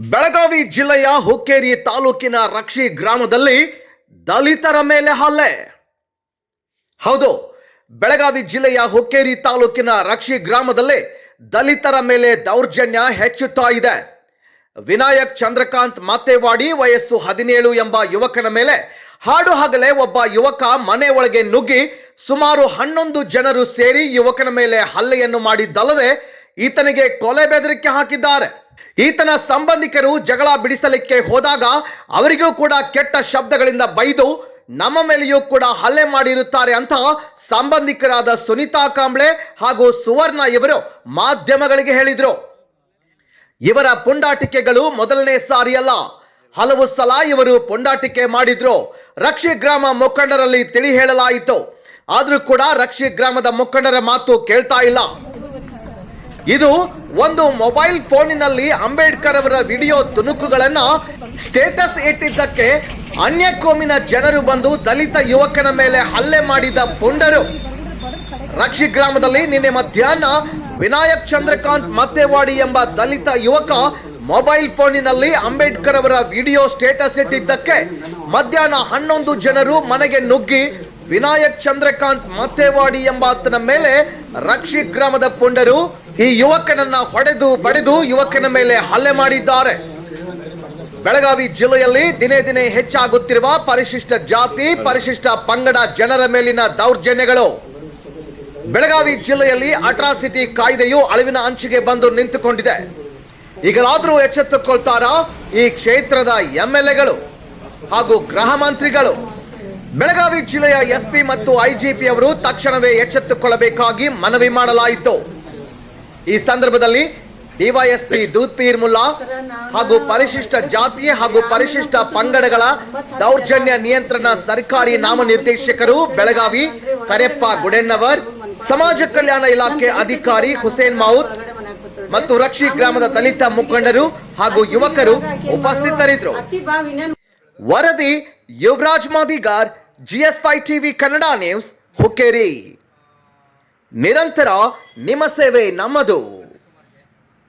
ಬೆಳಗಾವಿ ಜಿಲ್ಲೆಯ ಹುಕ್ಕೇರಿ ತಾಲೂಕಿನ ರಕ್ಷಿ ಗ್ರಾಮದಲ್ಲಿ ದಲಿತರ ಮೇಲೆ ಹಲ್ಲೆ. ಹೌದು, ಬೆಳಗಾವಿ ಜಿಲ್ಲೆಯ ಹುಕ್ಕೇರಿ ತಾಲೂಕಿನ ರಕ್ಷಿ ಗ್ರಾಮದಲ್ಲಿ ದಲಿತರ ಮೇಲೆ ದೌರ್ಜನ್ಯ ಹೆಚ್ಚುತ್ತಾ ಇದೆ. ವಿನಾಯಕ್ ಚಂದ್ರಕಾಂತ್ ಮಾತೇವಾಡಿ ವಯಸ್ಸು ಹದಿನೇಳು ಎಂಬ ಯುವಕನ ಮೇಲೆ ಹಾಡು ಹಗಲೇ ಒಬ್ಬ ಯುವಕ ಮನೆ ಒಳಗೆ ನುಗ್ಗಿ ಸುಮಾರು ಹನ್ನೊಂದು ಜನರು ಸೇರಿ ಯುವಕನ ಮೇಲೆ ಹಲ್ಲೆಯನ್ನು ಮಾಡಿದ್ದಲ್ಲದೆ ಈತನಿಗೆ ಕೊಲೆ ಬೆದರಿಕೆ ಹಾಕಿದ್ದಾರೆ. ಈತನ ಸಂಬಂಧಿಕರು ಜಗಳ ಬಿಡಿಸಲಿಕ್ಕೆ ಹೋದಾಗ ಅವರಿಗೂ ಕೂಡ ಕೆಟ್ಟ ಶಬ್ದಗಳಿಂದ ಬೈದು ನಮ್ಮ ಮೇಲೆಯೂ ಕೂಡ ಹಲ್ಲೆ ಮಾಡಿರುತ್ತಾರೆ ಅಂತ ಸಂಬಂಧಿಕರಾದ ಸುನೀತಾ ಕಾಂಬ್ಳೆ ಹಾಗೂ ಸುವರ್ಣ ಇವರು ಮಾಧ್ಯಮಗಳಿಗೆ ಹೇಳಿದ್ರು. ಇವರ ಪುಂಡಾಟಿಕೆಗಳು ಮೊದಲನೇ ಸಾರಿಯಲ್ಲ. ಹಲವು ಸಲ ಇವರು ಪುಂಡಾಟಿಕೆ ಮಾಡಿದ್ರು. ರಕ್ಷಿ ಗ್ರಾಮ ಮುಖಂಡರಲ್ಲಿ ತಿಳಿ ಹೇಳಲಾಯಿತು. ಆದರೂ ಕೂಡ ರಕ್ಷಿ ಗ್ರಾಮದ ಮುಖಂಡರ ಮಾತು ಕೇಳ್ತಾ ಇಲ್ಲ. ಇದು ಒಂದು ಮೊಬೈಲ್ ಫೋನಿನಲ್ಲಿ ಅಂಬೇಡ್ಕರ್ ಅವರ ವಿಡಿಯೋ ತುಣುಕುಗಳನ್ನು ಸ್ಟೇಟಸ್ ಇಟ್ಟಿದ್ದಕ್ಕೆ ಅನ್ಯ ಕೋಮಿನ ಜನರು ಬಂದು ದಲಿತ ಯುವಕನ ಮೇಲೆ ಹಲ್ಲೆ ಮಾಡಿದ ಪುಂಡರು. ರಕ್ಷಿ ಗ್ರಾಮದಲ್ಲಿ ನಿನ್ನೆ ಮಧ್ಯಾಹ್ನ ವಿನಾಯಕ್ ಚಂದ್ರಕಾಂತ್ ಮತ್ತೆವಾಡಿ ಎಂಬ ದಲಿತ ಯುವಕ ಮೊಬೈಲ್ ಫೋನಿನಲ್ಲಿ ಅಂಬೇಡ್ಕರ್ ಅವರ ವಿಡಿಯೋ ಸ್ಟೇಟಸ್ ಇಟ್ಟಿದ್ದಕ್ಕೆ ಮಧ್ಯಾಹ್ನ ಹನ್ನೊಂದು ಜನರು ಮನೆಗೆ ನುಗ್ಗಿ ವಿನಾಯಕ್ ಚಂದ್ರಕಾಂತ್ ಮತ್ತೆವಾಡಿ ಎಂಬಾತನ ಮೇಲೆ ರಕ್ಷಿ ಗ್ರಾಮದ ಪುಂಡರು ಈ ಯುವಕನನ್ನ ಹೊಡೆದು ಬಡಿದು ಯುವಕನ ಮೇಲೆ ಹಲ್ಲೆ ಮಾಡಿದ್ದಾರೆ. ಬೆಳಗಾವಿ ಜಿಲ್ಲೆಯಲ್ಲಿ ದಿನೇ ದಿನೇ ಹೆಚ್ಚಾಗುತ್ತಿರುವ ಪರಿಶಿಷ್ಟ ಜಾತಿ, ಪರಿಶಿಷ್ಟ ಪಂಗಡ ಜನರ ಮೇಲಿನ ದೌರ್ಜನ್ಯಗಳು. ಬೆಳಗಾವಿ ಜಿಲ್ಲೆಯಲ್ಲಿ ಅಟ್ರಾಸಿಟಿ ಕಾಯ್ದೆಯು ಅಳಿವಿನ ಅಂಚಿಗೆ ಬಂದು ನಿಂತುಕೊಂಡಿದೆ. ಈಗಲಾದರೂ ಎಚ್ಚೆತ್ತುಕೊಳ್ತಾರ ಈ ಕ್ಷೇತ್ರದ ಎಂಎಲ್ಎಗಳು ಹಾಗೂ ಗೃಹ ಮಂತ್ರಿಗಳು. ಬೆಳಗಾವಿ ಜಿಲ್ಲೆಯ ಎಸ್ಪಿ ಮತ್ತು ಐಜಿಪಿ ಅವರು ತಕ್ಷಣವೇ ಎಚ್ಚೆತ್ತುಕೊಳ್ಳಬೇಕಾಗಿ ಮನವಿ ಮಾಡಲಾಯಿತು. ಈ ಸಂದರ್ಭದಲ್ಲಿ ಡಿವೈಎಸ್ಪಿ ದೂತ್ಪೀರ್ ಮುಲ್ಲಾ ಹಾಗೂ ಪರಿಶಿಷ್ಟ ಜಾತಿ ಹಾಗೂ ಪರಿಶಿಷ್ಟ ಪಂಗಡಗಳ ದೌರ್ಜನ್ಯ ನಿಯಂತ್ರಣ ಸರ್ಕಾರಿ ನಾಮನಿರ್ದೇಶಕರು ಬೆಳಗಾವಿ ಕರೆಪ್ಪ ಗುಡೆನ್ನವರ್ ಸಮಾಜ ಕಲ್ಯಾಣ ಇಲಾಖೆ ಅಧಿಕಾರಿ ಹುಸೇನ್ ಮಾವುತ್ ಮತ್ತು ರಕ್ಷಿ ಗ್ರಾಮದ ದಲಿತ ಮುಖಂಡರು ಹಾಗೂ ಯುವಕರು ಉಪಸ್ಥಿತರಿದ್ದರು. ವರದಿ ಯುವರಾಜ್ ಮಾದಿಗಾರ್ ಜಿಎಸ್ ಫೈ ಟಿವಿ ಕನ್ನಡ ನ್ಯೂಸ್ ಹುಕ್ಕೇರಿ. ನಿರಂತರ ನಿಮ್ಮ ಸೇವೆ ನಮ್ಮದು.